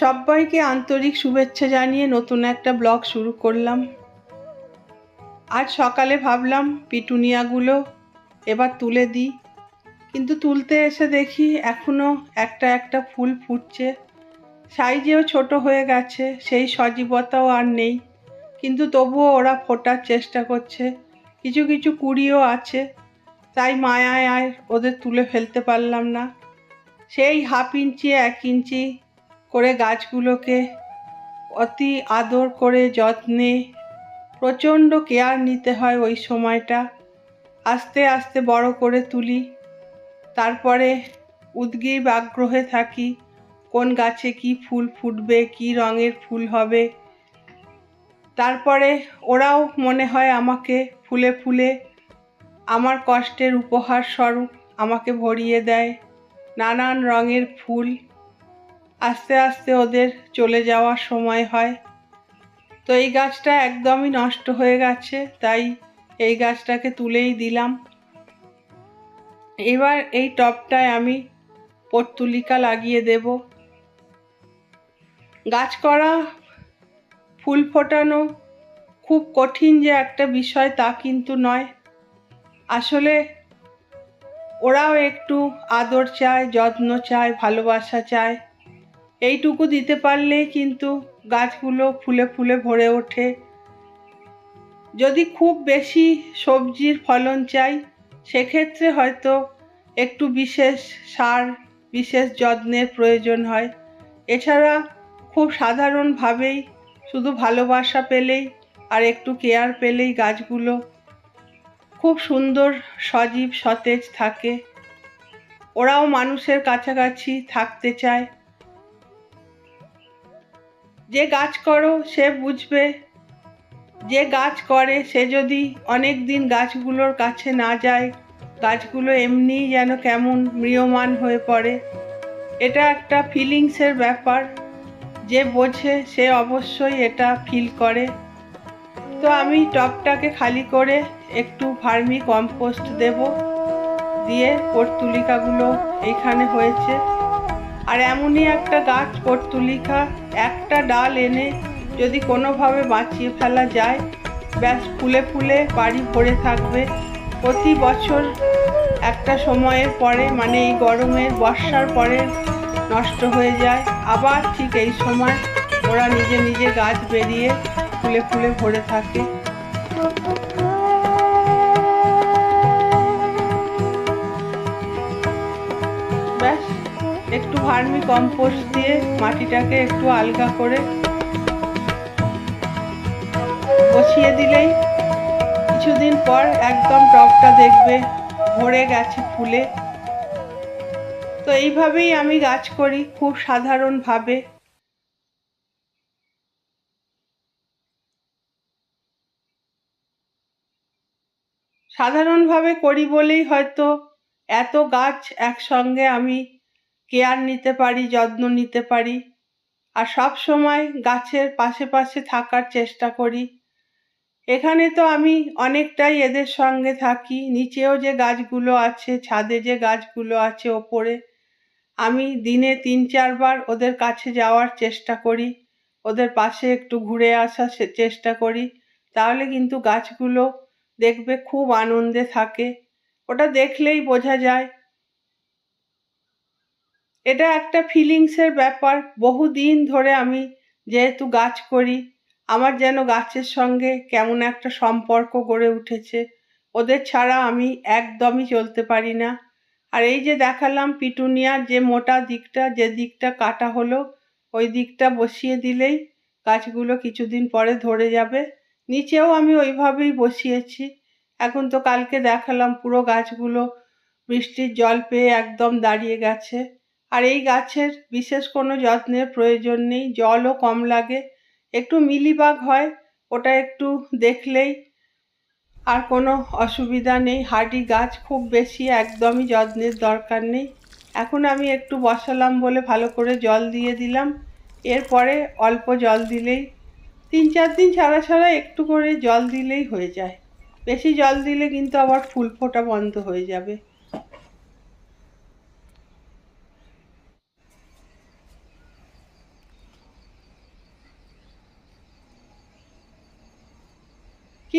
সবাইকে আন্তরিক শুভেচ্ছা জানিয়ে নতুন একটা ব্লগ শুরু করলাম। আজ সকালে ভাবলাম পিটুনিয়াগুলো এবার তুলে দিই। কিন্তু তুলতে এসে দেখি এখনও একটা একটা ফুল ফুটছে। সাইজেও ছোট হয়ে গেছে, সেই সজীবতাও আর নেই। কিন্তু তবুও ওরা ফোটার চেষ্টা করছে। কিছু কিছু কুড়িও আছে, তাই মায়ায় আর ওদের তুলে ফেলতে পারলাম না। সেই হাফ ইঞ্চি, এক ইঞ্চি করে গাছগুলোকে অতি আদর করে যত্নে প্রচণ্ড কেয়ার নিতে হয় ওই সময়টা। আস্তে আস্তে বড় করে তুলি। তারপরে উদ্গ্রীব আগ্রহে থাকি, কোন গাছে কি ফুল ফুটবে, কি রঙের ফুল হবে। তারপরে ওরাও মনে হয় আমাকে ফুলে ফুলে আমার কষ্টের উপহার স্বরূপ আমাকে ভরিয়ে দেয়। নানান রঙের ফুল আস্তে আস্তে ওদের চলে যাওয়ার সময় হয়। তো এই গাছটা একদমই নষ্ট হয়ে গেছে, তাই এই গাছটাকে তুলেই দিলাম। এবার এই টবটায় আমি পর্তুলিকা লাগিয়ে দেব। গাছ করা, ফুল ফোটানো খুব কঠিন যে একটা বিষয় তা কিন্তু নয়। আসলে ওরাও একটু আদর চায়, যত্ন চায়, ভালোবাসা চায়। এইটুকু দিতে পারলেই কিন্তু গাছগুলো ফুলে ফুলে ভরে ওঠে। যদি খুব বেশি সবজির ফলন চাই, সেক্ষেত্রে হয়তো একটু বিশেষ সার, বিশেষ যত্নের প্রয়োজন হয়। এছাড়া খুব সাধারণভাবেই শুধু ভালোবাসা পেলেই আর একটু কেয়ার পেলেই গাছগুলো খুব সুন্দর, সজীব, সতেজ থাকে। ওরাও মানুষের কাছাকাছি থাকতে চায়। যে গাছ করো, সে বুঝবে। যে গাছ করে, সে যদি অনেক দিন গাছগুলোর কাছে না যায়, গাছগুলো এমনিই যেন কেমন ম্রিয়মান হয়ে পড়ে। এটা একটা ফিলিংসের ব্যাপার। যে বোঝে, সে অবশ্যই এটা ফিল করে। তো আমি টবটাকে খালি করে একটু ভার্মি কম্পোস্ট দেব। দিয়ে পর্তুলিকাগুলো এইখানে হয়েছে। আর এমনই একটা গাছ পর্তুলিকা একটা ডাল এনে যদি কোনোভাবে বাঁচিয়ে ফেলা যায়, ব্যাস ফুলে ফুলে বাড়ি ভরে থাকবে। প্রতি বছর একটা সময়ের পরে মানে এই গরমের, বর্ষার পরে নষ্ট হয়ে যায়। আবার ঠিক এই সময় ওরা নিজে নিজে গাছ বেরিয়ে ফুলে ফুলে ভরে থাকে। একটু ভার্মি কম্পোস্ট দিয়ে মাটিটাকে একটু আলগা করে বসিয়ে দিলেই কিছুদিন পর একদম টবটা দেখবে, ভরে গেছে ফুলে। তো এইভাবেই আমি গাছ করি খুব সাধারণভাবে। সাধারণভাবে করি বলেই হয়তো এত গাছ একসঙ্গে আমি কেয়ার নিতে পারি, যত্ন নিতে পারি আর সব সময় গাছের পাশে পাশে থাকার চেষ্টা করি। এখানে তো আমি অনেকটাই এদের সঙ্গে থাকি। নিচেও যে গাছগুলো আছে, ছাদে যে গাছগুলো আছে ওপরে, আমি দিনে তিন চারবার ওদের কাছে যাওয়ার চেষ্টা করি। ওদের পাশে একটু ঘুরে আসার চেষ্টা করি। তাহলে কিন্তু গাছগুলো দেখবে খুব আনন্দে থাকে। ওটা দেখলেই বোঝা যায় এটা একটা ফিলিংসের ব্যাপার। বহুদিন ধরে আমি যেহেতু গাছ করি, আমার যেন গাছের সঙ্গে কেমন একটা সম্পর্ক গড়ে উঠেছে, ওদের ছাড়া আমি একদমই চলতে পারি না। আর এই যে দেখালাম পিটুনিয়ার যে মোটা দিকটা, যে দিকটা কাটা হলো, ওই দিকটা বসিয়ে দিলেই গাছগুলো কিছুদিন পরে ধরে যাবে। নিচেও আমি ওইভাবেই বসিয়েছি। এখন তো কালকে দেখালাম পুরো গাছগুলো বৃষ্টির জল পেয়ে একদম দাঁড়িয়ে গেছে। আর এই গাছের বিশেষ কোনো যত্নের প্রয়োজন নেই। জলও কম লাগে। একটু মিলিবাগ হয়, ওটা একটু দেখলেই আর কোনো অসুবিধা নেই। হার্ডি গাছ খুব বেশি একদমই যত্নের দরকার নেই। এখন আমি একটু বসালাম বলে ভালো করে জল দিয়ে দিলাম। এরপরে অল্প জল দিলেই, তিন চার দিন ছাড়া ছাড়া একটু করে জল দিলেই হয়ে যায়। বেশি জল দিলে কিন্তু আবার ফুল ফোটা বন্ধ হয়ে যাবে।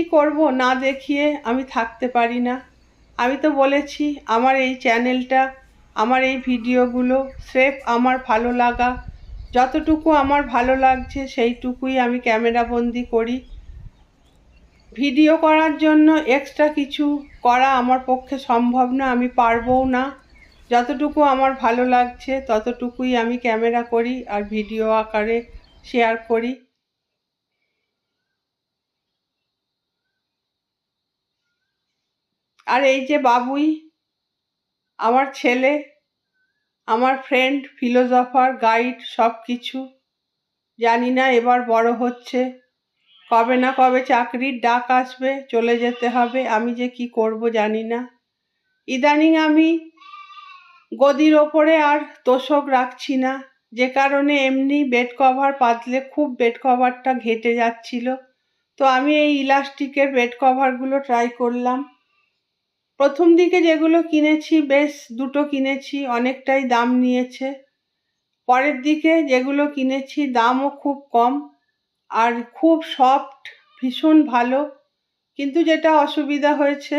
কি করব না দেখিয়ে আমি থাকতে পারি না। আমি তো বলেছি, আমার এই চ্যানেলটা, আমার এই ভিডিওগুলো স্রেফ আমার ভালো লাগা। যতটুকু আমার ভালো লাগছে, সেইটুকুই আমি ক্যামেরা বন্দি করি। ভিডিও করার জন্য এক্সট্রা কিছু করা আমার পক্ষে সম্ভব না, আমি পারবও না। যতটুকু আমার ভালো লাগছে, ততটুকুই আমি ক্যামেরা করি আর ভিডিও আকারে শেয়ার করি। আর এই যে বাবুই, আমার ছেলে, আমার ফ্রেন্ড ফিলোজফার গাইড সব কিছু জানি না এবার বড় হচ্ছে। কবে না কবে চাকরির ডাক আসবে, চলে যেতে হবে, আমি যে কি করব জানি না। ইদানিং আমি গদির ওপরে আর তোষক রাখছি না, যে কারণে এমনি বেড কভার পাতলে খুব বেড কভারটা ঘেটে যাচ্ছিল। তো আমি এই ইলাস্টিকের বেড কভারগুলো ট্রাই করলাম। প্রথম দিকে যেগুলো কিনেছি, বেশ দুটো কিনেছি, অনেকটাই দাম নিয়েছে। পরের দিকে যেগুলো কিনেছি, দামও খুব কম আর খুব সফট, ভীষণ ভালো। কিন্তু যেটা অসুবিধা হয়েছে,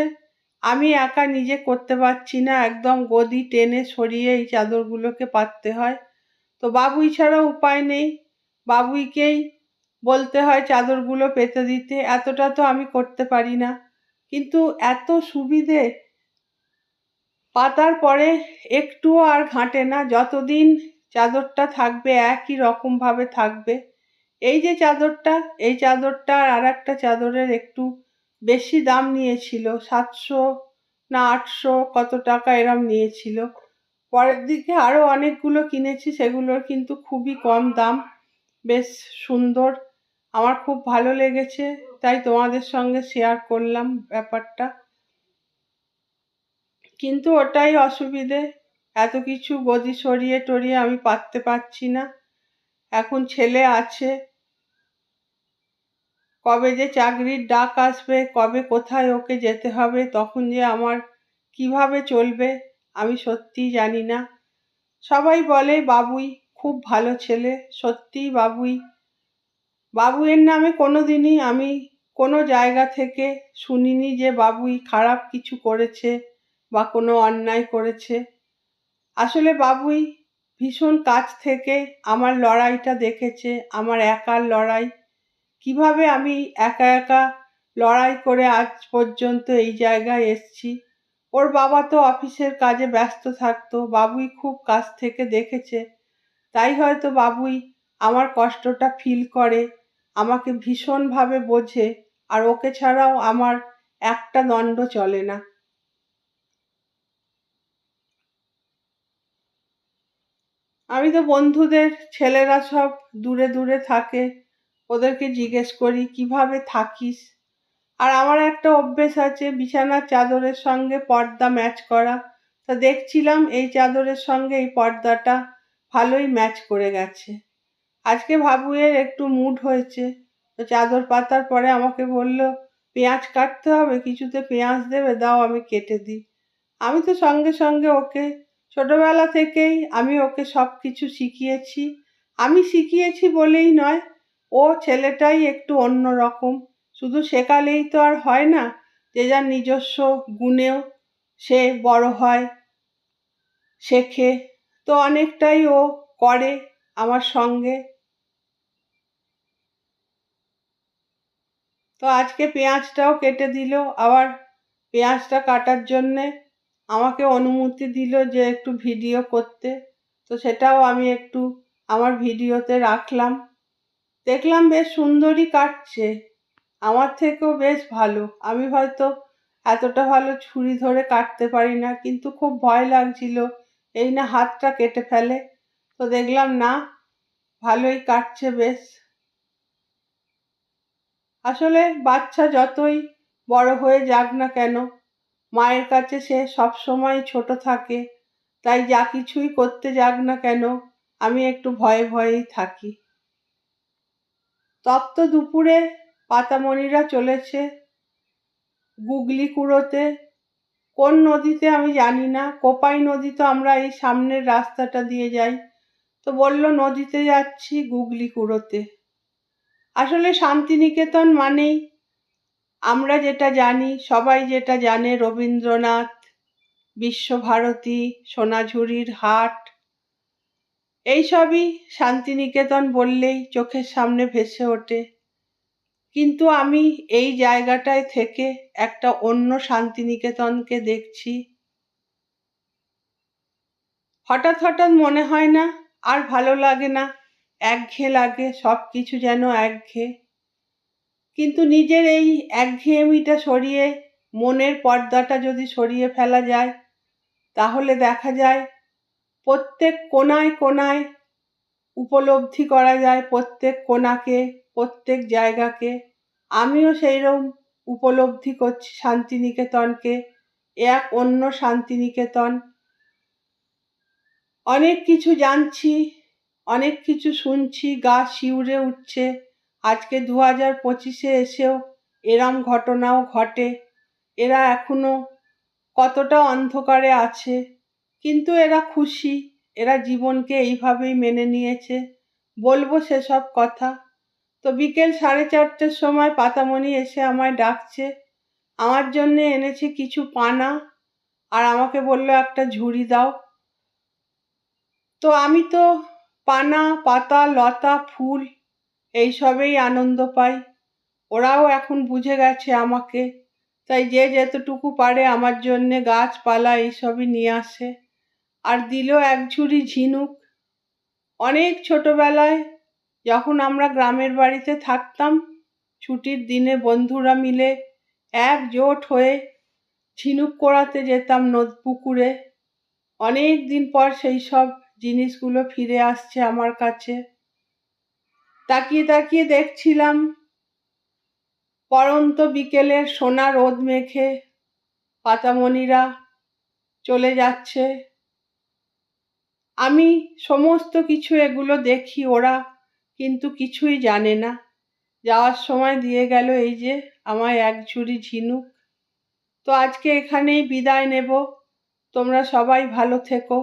আমি একা নিজে করতে পারছি না, একদম গদি টেনে সরিয়ে এই চাদরগুলোকে পাততে হয়। তো বাবুই ছাড়া উপায় নেই, বাবুইকেই বলতে হয় চাদরগুলো পেতে দিতে, এতটা তো আমি করতে পারি না। কিন্তু এত সুবিধে পাতার পরে একটুও আর ঘাঁটে না। যতদিন চাদরটা থাকবে, একই রকমভাবে থাকবে। এই যে চাদরটা, এই চাদরটা আর একটা চাদরের একটু বেশি দাম নিয়েছিল। সাতশো না আটশো কত টাকা এরম নিয়েছিল। পরের দিকে আরও অনেকগুলো কিনেছি, সেগুলোর কিন্তু খুবই কম দাম। বেশ সুন্দর। আমার খুব ভালো লেগেছে, তাই তোমাদের সঙ্গে শেয়ার করলাম ব্যাপারটা। কিন্তু ওটাই অসুবিধে, এত কিছু গদি সরিয়ে টরিয়ে আমি পারতে পারছি না। এখন ছেলে আছে, কবে যে চাকরির ডাক আসবে, কবে কোথায় ওকে যেতে হবে, তখন যে আমার কীভাবে চলবে, আমি সত্যিই জানি না। সবাই বলে, বাবুই, খুব ভালো ছেলে। সত্যিই বাবুই বাবুয়ের নামে কোনো দিনই আমি কোনো জায়গা থেকে শুনিনি যে বাবুই খারাপ কিছু করেছে বা কোনো অন্যায় করেছে। আসলে বাবুই ভীষণ কাছ থেকে আমার লড়াইটা দেখেছে, আমার একার লড়াই। কীভাবে আমি একা একা লড়াই করে আজ পর্যন্ত এই জায়গায় এসছি? ওর বাবা তো অফিসের কাজে ব্যস্ত থাকতো, বাবুই খুব কাছ থেকে দেখেছে। তাই হয়তো বাবুই আমার কষ্টটা ফিল করে আমাকে ভীষণভাবে বোঝে আর ওকে ছাড়াও আমার একটা দণ্ড চলে না। আমি তো বন্ধুদের, ছেলেরা সব দূরে দূরে থাকে, ওদেরকে জিজ্ঞেস করি, কীভাবে থাকিস? আর আমার একটা অভ্যেস আছে, বিছানার চাদরের সঙ্গে পর্দা ম্যাচ করা। তা দেখছিলাম এই চাদরের সঙ্গে এই পর্দাটা ভালোই ম্যাচ করে গেছে। আজকে ভাবুয়ের একটু মুড হয়েছে। তো চাদর পাতার পরে আমাকে বলল, পেঁয়াজ কাটতে হবে, কিছুতে পেঁয়াজ দেবে, দাও আমি কেটে দিই। আমি তো সঙ্গে সঙ্গে ওকে, ছোটবেলা থেকেই আমি ওকে সব কিছু শিখিয়েছি। আমি শিখিয়েছি বলেই নয়, ও ছেলেটাই একটু অন্য রকম। শুধু শেখালেই তো আর হয় না, যে যার নিজস্ব গুণেও সে বড় হয়, শেখে। তো অনেকটাই ও করে আমার সঙ্গে। তো আজকে পেঁয়াজটাও কেটে দিল। আবার পেঁয়াজটা কাটার জন্যে আমাকে অনুমতি দিল যে একটু ভিডিও করতে। তো সেটাও আমি একটু আমার ভিডিওতে রাখলাম। দেখলাম বেশ সুন্দরই কাটছে। আমার থেকেও বেশ ভালো। আমি হয়তো এতটা ভালো ছুরি ধরে কাটতে পারি না, কিন্তু খুব ভয় লাগছিল এই না হাতটা কেটে ফেলে। তো দেখলাম না, ভালোই কাটছে বেশ। আসলে বাচ্চা যতই বড় হয়ে যাক না কেন, মায়ের কাছে সে সব সময় ছোট থাকে, তাই যা কিছুই করতে যাক না কেন, আমি একটু ভয়ে ভয়েই থাকি। তপ্ত দুপুরে পাতামণিরা চলেছে গুগলি কুড়োতে কোন নদীতে আমি জানি না, কোপাই নদী তো আমরা এই সামনের রাস্তাটা দিয়ে যাই। তো বলল, নদীতে যাচ্ছি গুগলি কুড়োতে আসলে শান্তিনিকেতন মানেই আমরা যেটা জানি, সবাই যেটা জানে, রবীন্দ্রনাথ, বিশ্বভারতী, সোনাঝুরির হাট, এইসবই শান্তিনিকেতন বললেই চোখের সামনে ভেসে ওঠে। কিন্তু আমি এই জায়গাটায় থেকে একটা অন্য শান্তিনিকেতনকে দেখছি। হঠাৎ হঠাৎ মনে হয় না, আর ভালো লাগে না। একঘেয়ে লাগে সব কিছু যেন একঘেয়ে কিন্তু নিজের এই একঘেয়েমিটা সরিয়ে, মনের পর্দাটা যদি সরিয়ে ফেলা যায়, তাহলে দেখা যায় প্রত্যেক কোনায় কোনায় উপলব্ধি করা যায় প্রত্যেক কোনাকে, প্রত্যেক জায়গাকে। আমিও সেইরকম উপলব্ধি করছি শান্তিনিকেতনকে, এক অন্য শান্তিনিকেতন। অনেক কিছু জানছি অনেক কিছু শুনছি, গা শিউরে উঠছে। আজকে দু হাজার পঁচিশে এসেও এরম ঘটনাও ঘটে। এরা এখনও কতটা অন্ধকারে আছে, কিন্তু এরা খুশি। এরা জীবনকে এইভাবেই মেনে নিয়েছে। বলব সেসব কথা। তো বিকেল সাড়ে চারটের সময় পাতামণি এসে আমায় ডাকছে। আমার জন্যে এনেছে কিছু পানা আর আমাকে বলল একটা ঝুড়ি দাও। তো আমি তো পানা, পাতা, লতা, ফুল, এইসবেই আনন্দ পাই। ওরাও এখন বুঝে গেছে আমাকে। তাই যে যেতটুকু পারে আমার জন্যে গাছপালা এইসবই নিয়ে আসে। আর দিল এক ঝুড়ি ঝিনুক। অনেক ছোটবেলায় যখন আমরা গ্রামের বাড়িতে থাকতাম, ছুটির দিনে বন্ধুরা মিলে একজোট হয়ে ঝিনুক কোড়াতে যেতাম নদ পুকুরে অনেক দিন পর সেই সব জিনিসগুলো ফিরে আসছে আমার কাছে। তাকিয়ে তাকিয়ে দেখছিলাম পরন্ত বিকেলের সোনা রোদ মেখে পাতামণিরা চলে যাচ্ছে। আমি সমস্ত কিছু এগুলো দেখি, ওরা কিন্তু কিছুই জানে না। যাওয়ার সময় দিয়ে গেল এই যে আমায় এক ঝুড়ি ঝিনুক। তো আজকে এখানেই বিদায় নেব। তোমরা সবাই ভালো থেকো।